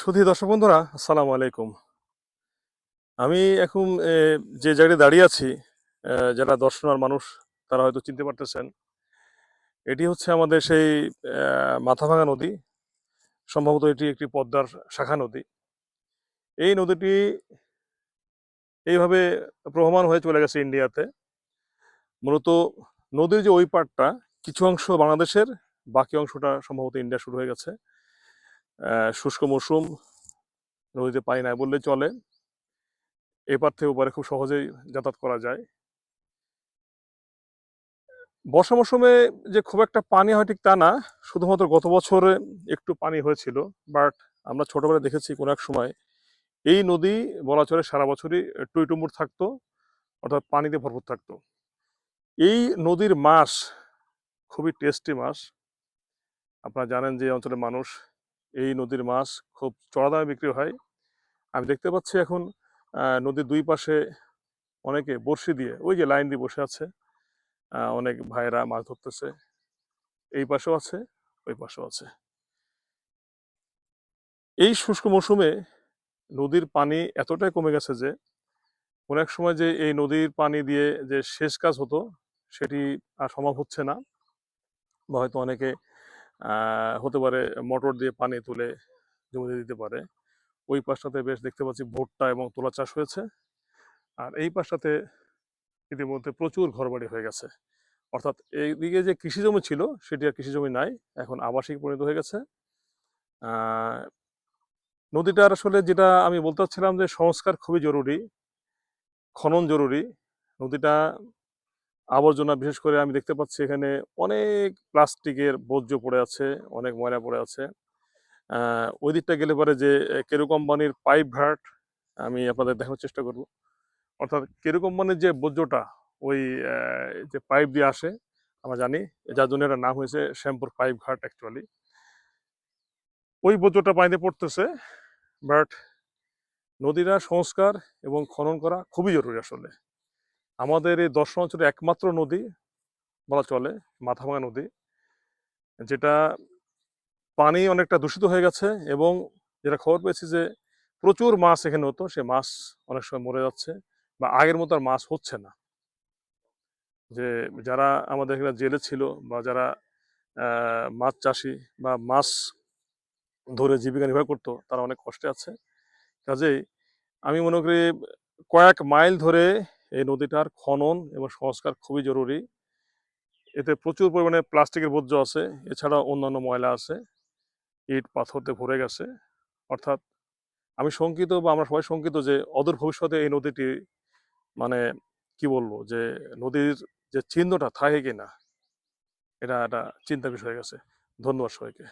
সুধী দর্শক বন্ধুরা, আসসালামু আলাইকুম। আমি এখন যে জায়গায় দাঁড়িয়ে আছি যারা দর্শনার মানুষ, তারা হয়তো চিনতে পারতেছেন। এটি হচ্ছে আমাদের সেই মাথাভাঙা নদী, সম্ভবত এটি একটি পদ্মার শাখা নদী। এই নদীটি এইভাবে প্রবহমান হয়ে চলে গেছে ইন্ডিয়াতে। মূলত নদীর যে ওই পাটটা কিছু অংশ বাংলাদেশের, বাকি অংশটা সম্ভবত ইন্ডিয়া শুরু হয়ে গেছে। শুষ্ক মৌসুম নদীতে পানি নাই বললে চলে। এপার থেকে ওপারে খুব সহজেই যাতায়াত করা যায়। বর্ষা মৌসুমে যে খুব একটা পানি হয় ঠিক তা না, শুধুমাত্র গত বছরে একটু পানি হয়েছিল। বাট আমরা ছোটবেলায় দেখেছি কোনো এক সময় এই নদী বলা চলে সারা বছরই টুইটুমুর থাকতো, অর্থাৎ পানিতে ভরপুর থাকতো। এই নদীর মাছ খুবই টেস্টি মাছ। আপনারা জানেন যে অঞ্চলের মানুষ এই নদীর মাছ খুব চড়া দামে বিক্রি হয়। আমি দেখতে পাচ্ছি এখন নদীর দুই পাশে অনেকে বড়শি দিয়ে, ওই যে লাইন দিয়ে বসে আছে। অনেক ভাইরা মাছ ধরতেছে। এই পাশেও আছে, ওই পাশেও আছে। এই শুষ্ক মৌসুমে নদীর পানি এতটাই কমে গেছে যে অনেক সময় যে এই নদীর পানি দিয়ে যে শেষ কাজ হতো, সেটি আর সম্ভব হচ্ছে না। বা হয়তো অনেকে হতে পারে মোটর দিয়ে পানি তুলে জমিতে দিতে পারে। ওই পাশটাতে বেশ দেখতে পাচ্ছি ভুট্টা এবং তুলা চাষ হয়েছে। আর এই পাশটাতে ইতিমধ্যে প্রচুর ঘরবাড়ি হয়ে গেছে। অর্থাৎ এইদিকে যে কৃষি জমি ছিল, সেটি আর কৃষি জমি নাই, এখন আবাসিক পরিণত হয়ে গেছে। নদীটার আসলে যেটা আমি বলতে চাচ্ছিলাম যে সংস্কার খুবই জরুরি, খনন জরুরি। নদীটা আবর্জনা, বিশেষ করে আমি দেখতে পাচ্ছি এখানে অনেক প্লাস্টিকের বর্জ্য পড়ে আছে, অনেক ময়লা পড়ে আছে। ওই দিকটা গেলে পরে যে কেরু কোম্পানির পাইপ ঘাট আমি আপনাদের দেখার চেষ্টা করব। অর্থাৎ কেরু কোম্পানির যে বর্জ্যটা, ওই যে পাইপ দিয়ে আসে, আমরা জানি, যার জন্য এটার নাম হয়েছে শ্যামপুর পাইপ ঘাট অ্যাকচুয়ালি। ওই বর্জ্যটা পানিতে পড়তেছে বাট নদীরা সংস্কার এবং খনন করা খুবই জরুরি আসলে। আমাদের এই দর্শন অঞ্চলে একমাত্র নদী বলা চলে মাথাভাঙা নদী, যেটা পানি অনেকটা দূষিত হয়ে গেছে এবং যেটা খবর পেয়েছি যে প্রচুর মাছ এখানে হতো, সে মাছ অনেক সময় মরে যাচ্ছে বা আগের মতো আর মাছ হচ্ছে না। যে যারা আমাদের এখানে জেলে ছিল বা যারা মাছ চাষি বা মাছ ধরে জীবিকা নির্বাহ করতো, তারা অনেক কষ্টে আছে। কাজেই আমি মনে করি কয়েক মাইল ধরে এই নদীটার খনন এবং সংস্কার খুবই জরুরি। এতে প্রচুর পরিমাণে প্লাস্টিকের বর্জ্য আছে এছাড়া অন্যান্য ময়লা আছে, ইট পাথরতে ভরে গেছে। অর্থাৎ আমি শঙ্কিত বা আমরা সবাই শঙ্কিত যে অদূর ভবিষ্যতে এই নদীটি মানে কি বলব যে নদীর যে চিহ্নটা থাকে কিনা, এটা একটা চিন্তার বিষয় হয়ে গেছে। ধন্যবাদ সবাইকে।